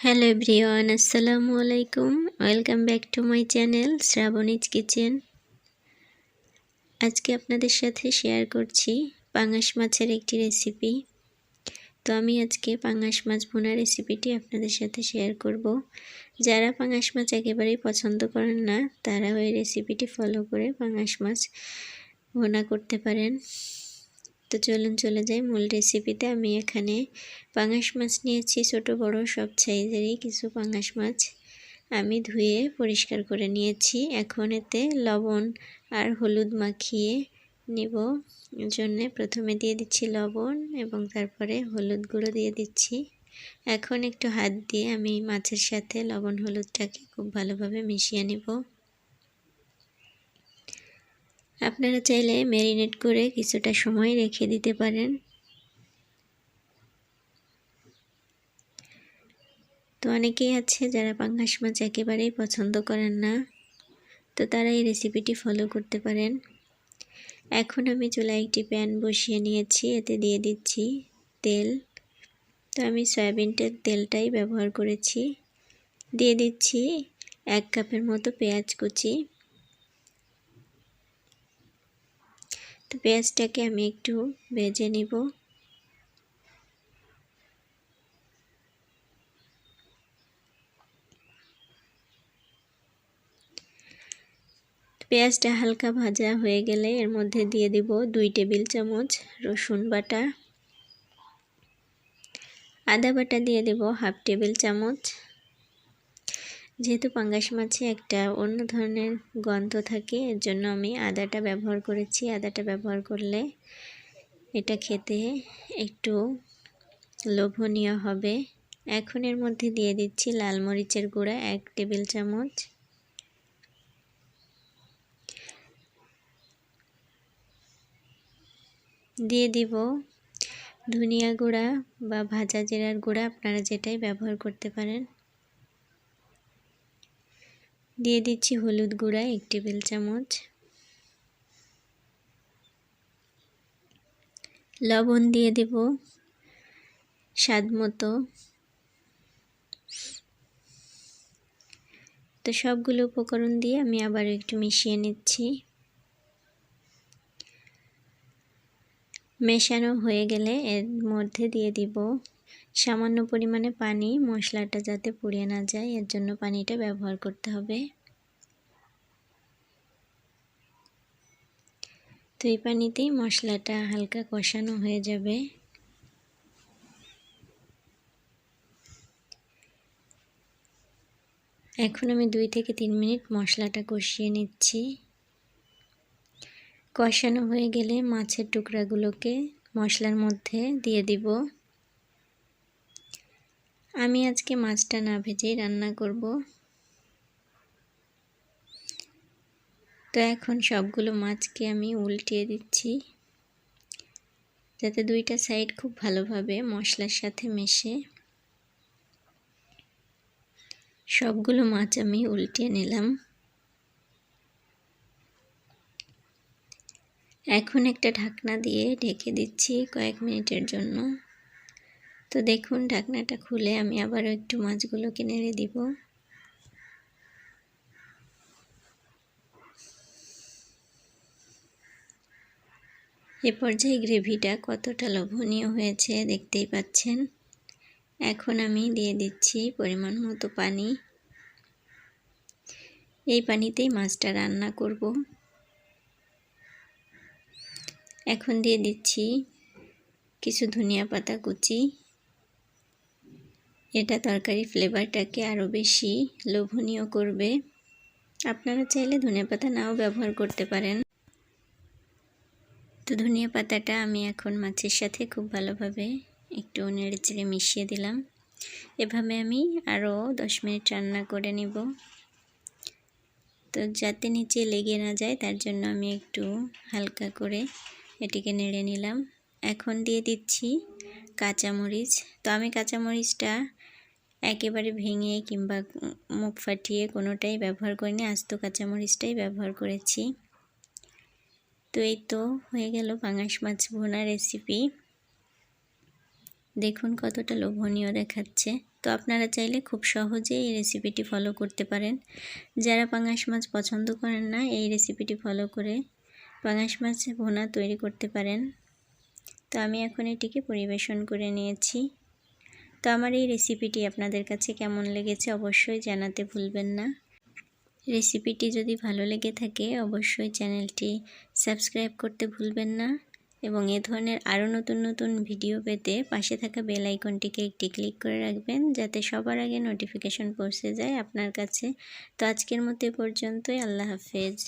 Hello everyone, আসসালামু আলাইকুম। Welcome back to my channel Shrabani's kitchen. আজকে আপনাদের সাথে শেয়ার করছি পাঙাশ মাছের একটি রেসিপি। তো আমি আজকে পাঙাশ মাছ ভুনা রেসিপিটি আপনাদের সাথে শেয়ার করব। যারা পাঙাশ মাছ একেবারেই পছন্দ করেন না তারা ওই রেসিপিটি ফলো করে পাঙাশ মাছ ভুনা করতে পারেন। তো চলুন চলে যাই মূল রেসিপিতে আমি এখানে পাঙাশ মাছ নিয়েছি, ছোট, বড়, সব সাইজেরই কিছু পাঙাশ মাছ। আমি ধুয়ে পরিষ্কার করে নিয়েছি। এখন এতে লবণ আর হলুদ মাখিয়ে নেব। জন্যে প্রথমে দিয়ে দিচ্ছি লবণ এবং তারপরে হলুদ গুঁড়ো দিয়ে দিচ্ছি। এখন একটু হাত দিয়ে আমি মাছের সাথে লবণ হলুদটাকে খুব ভালোভাবে মিশিয়ে নিব। আপনারা চাইলে ম্যারিনেট করে কিছুটা সময় রেখে দিতে পারেন। তো অনেকেই আছে যারা পাঙ্গাস মাছ একেবারেই পছন্দ করেন না, তো তারা এই রেসিপিটি ফলো করতে পারেন। এখন আমি চুলায় একটি প্যান বসিয়ে নিয়েছি, এতে দিয়ে দিচ্ছি তেল। তো আমি সয়াবিনটার তেলটাই ব্যবহার করেছি। দিয়ে দিচ্ছি এক কাপের মতো পেঁয়াজ কুচি। তো পেঁয়াজটাকে আমি একটু ভেজে নিব। পেঁয়াজটা হালকা ভাজা হয়ে গেলে এর মধ্যে দিয়ে দিব দুই টেবিল চামচ রসুন বাটা। আদা বাটা দিয়ে দেব হাফ টেবিল চামচ যেহেতু পাঙ্গাস মাছে একটা অন্য ধরনের গন্ধ থাকে, এর জন্য আমি আদাটা ব্যবহার করেছি। আদাটা ব্যবহার করলে এটা খেতে একটু লোভনীয় হবে। এখন এর মধ্যে দিয়ে দিচ্ছি লাল মরিচের গুঁড়া, এক টেবিল চামচ। দিয়ে দিব ধনিয়া গুঁড়া বা ভাজা জিরার গুঁড়া, আপনারা যেটাই ব্যবহার করতে পারেন। দিয়ে দিচ্ছি হলুদ গুঁড়া, এক টেবিল চামচ। লবণ দিয়ে দেব স্বাদ মতো। তো সবগুলো উপকরণ দিয়ে আমি আবার একটু মিশিয়ে নিচ্ছি। মেশানো হয়ে গেলে এর মধ্যে দিয়ে দিব সামান্য পরিমাণে পানি, মশলাটা যাতে পুড়িয়ে না যায়, এর জন্য পানিটা ব্যবহার করতে হবে। তো এই পানিতেই মশলাটা হালকা কষানো হয়ে যাবে। এখন আমি দুই থেকে তিন মিনিট মশলাটা কষিয়ে নিচ্ছি। কষানো হয়ে গেলে মাছের টুকরাগুলোকে মশলার মধ্যে দিয়ে দিব। আমি আজকে মাছটা না ভেজেই রান্না করব। তো এখন সবগুলো মাছকে আমি উল্টিয়ে দিচ্ছি, যাতে দুইটা সাইড খুব ভালোভাবে মশলার সাথে মেশে সবগুলো মাছ আমি উল্টিয়ে নিলাম। এখন একটা ঢাকনা দিয়ে ঢেকে দিচ্ছি কয়েক মিনিটের জন্য। তো দেখুন, ঢাকনাটা খুলে আমি আবারও একটু মাছগুলোকে নেড়ে দিব। এ পর্যায়ে গ্রেভিটা কতটা লোভনীয় হয়েছে দেখতেই পাচ্ছেন। এখন আমি দিয়ে দিচ্ছি পরিমাণ মতো পানি। এই পানিতেই মাছটা রান্না করব। এখন দিয়ে দিচ্ছি কিছু ধনিয়া পাতা কুচি। এটা তরকারি ফ্লেভারটাকে আরও বেশি লোভনীয় করবে। আপনারা চাইলে ধনিয়া পাতা নাও ব্যবহার করতে পারেন। তো ধনিয়া পাতাটা আমি এখন মাছের সাথে খুব ভালোভাবে একটু নেড়ে চেড়ে মিশিয়ে দিলাম। এভাবে আমি আরও দশ মিনিট রান্না করে নিব। তো যাতে নিচে লেগে না যায়, তার জন্য আমি একটু হালকা করে এটিকে নেড়ে নিলাম। এখন দিয়ে দিচ্ছি কাঁচামরিচ। তো আমি কাঁচামরিচটা একেবারে ভেঙে কিংবা মুখ ফাটিয়ে কোনোটাই ব্যবহার করিনি, আস্ত কাঁচামরিচটাই ব্যবহার করেছি। তো এই তো হয়ে গেল পাঙাশ মাছ ভোনা রেসিপি দেখুন কতটা লোভনীয় দেখাচ্ছে। তো আপনারা চাইলে খুব সহজেই এই রেসিপিটি ফলো করতে পারেন। যারা পাঙাশ মাছ পছন্দ করেন না, এই রেসিপিটি ফলো করে পাঙাশ মাছ ভোনা তৈরি করতে পারেন। তো আমি এখন এটিকে পরিবেশন করে নিয়েছি। তো আমার এই রেসিপিটি আপনাদের কাছে কেমন লেগেছে অবশ্যই জানাতে ভুলবেন না। রেসিপিটি যদি ভালো লেগে থাকে অবশ্যই চ্যানেলটি সাবস্ক্রাইব করতে ভুলবেন না এবং এ ধরনের আরও নতুন নতুন ভিডিও পেতে পাশে থাকা বেল আইকনটিকে একটি ক্লিক করে রাখবেন যাতে সবার আগে নোটিফিকেশন পৌঁছে যায় আপনার কাছে। তো আজকের মতো পর্যন্তই, আল্লাহ হাফেজ।